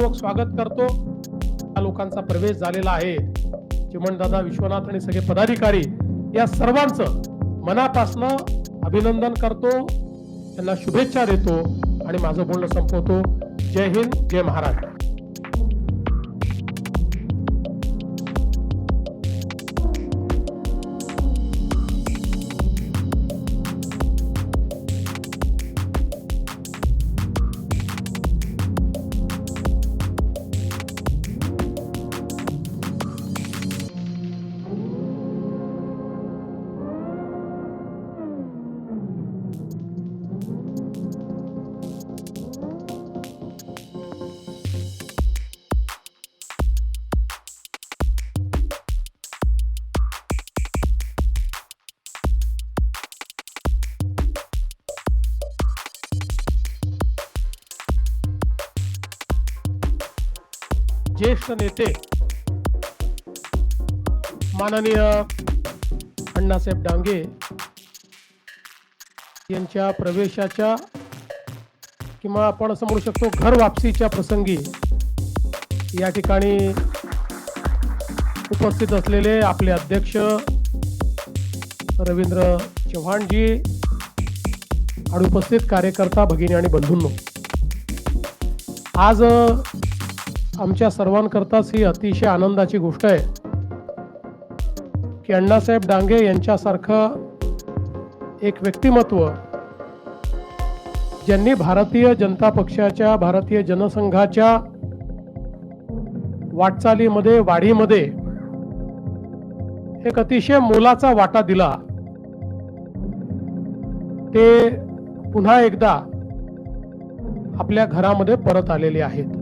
मनपूर्वक स्वागत करतो. या लोकांचा प्रवेश झालेला आहे. चिमणदादा विश्वनाथ आणि सगळे पदाधिकारी या सर्वांचं मनापासनं अभिनंदन करतो. त्यांना शुभेच्छा देतो आणि माझं बोलणं संपवतो. जय हिंद जय महाराष्ट्र. ज्येष्ठ नेते माननीय अण्णासाहेब डांगे यांच्या प्रवेशाच्या किंवा आपण असं म्हणू शकतो घर वापसीच्या प्रसंगी या ठिकाणी उपस्थित असलेले आपले अध्यक्ष रवींद्र चव्हाणजी आणि उपस्थित कार्यकर्ता भगिनी आणि बंधूंनो. आज आमच्या सर्वांकरताच ही अतिशय आनंदाची गोष्ट आहे. की अण्णासाहेब डांगे यांच्यासारखं एक व्यक्तिमत्व ज्यांनी भारतीय जनता पक्षाच्या भारतीय जनसंघाच्या वाटचालीमध्ये वाढीमध्ये एक अतिशय मोलाचा वाटा दिला. ते पुन्हा एकदा आपल्या घरामध्ये परत आलेले आहेत.